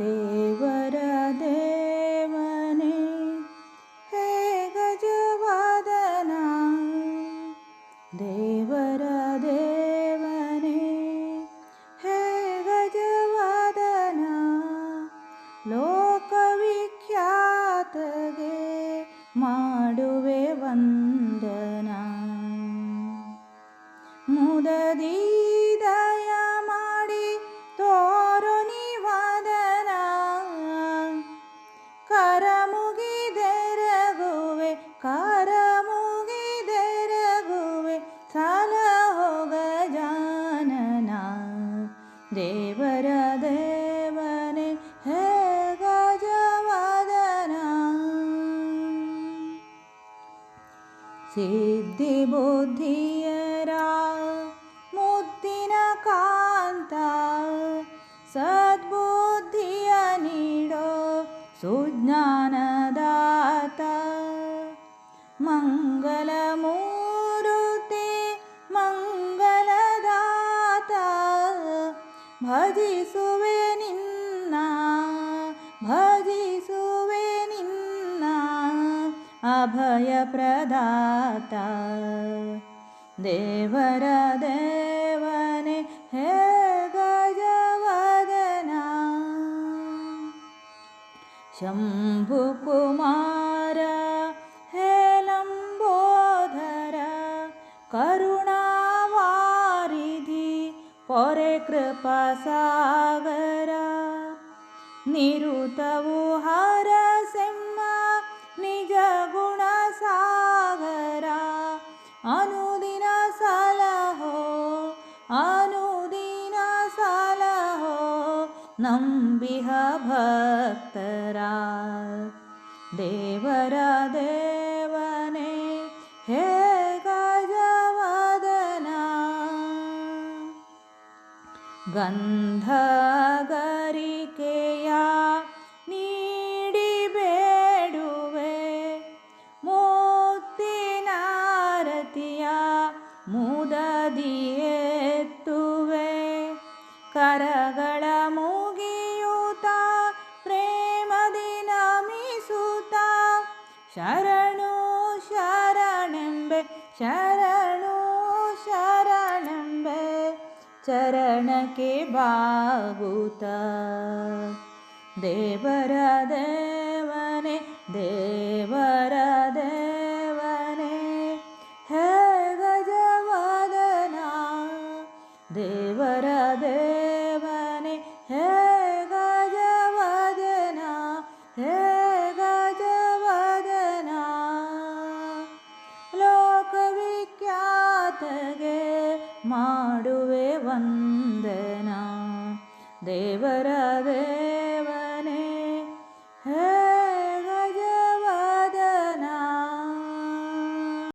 ದೇವರ ದೇವನೇ ಹೇ ಗಜವಾದನ ದೇವರ ದೇವನೇ ಹೇ ಗಜವಾದನ ಲೋಕವಿಖ್ಯಾತಗೆ ಮಾಡುವೆ ವಂದನ ಮುದದಿ सिद्धिबुद्धिरा मुद्धिनकान्त सद्बुद्धि अडो सुज्ञानदाता मङ्गलमुति मङ्गलदाता भजिसे निन्ना भजिसु अभयप्रदाता। देवरदेवने हे गजवदना। शम्भुकुमार हे लम्बोधर करुणावारिधि परे कृपसागर। निरुत उ ನಂಬಿಹ ಭಕ್ತರ. ದೇವರ ದೇವನೇ ಹೇ ಗಜವದನ. ಗಂಧಗರಿಕೆಯ ನೀಡಿ ಬೇಡುವೆ. ಮುತ್ತಿನಾರತಿಯ ಮುದದಿ ಶರಣು ಶರಣೆಂಬೆ ಶರಣು ಶರಣೆಂಬೆ ಚರಣಕ್ಕೆ ಬಾಗುತ್ತ ದೇವರ ದೇವನೇ ದೇವರ ದೇವನೇ ಹೇ ಗಜವದನ ದೇವರ ದೇವನೇ ಮಾಡುವೆ ವಂದನ. ದೇವರ ದೇವ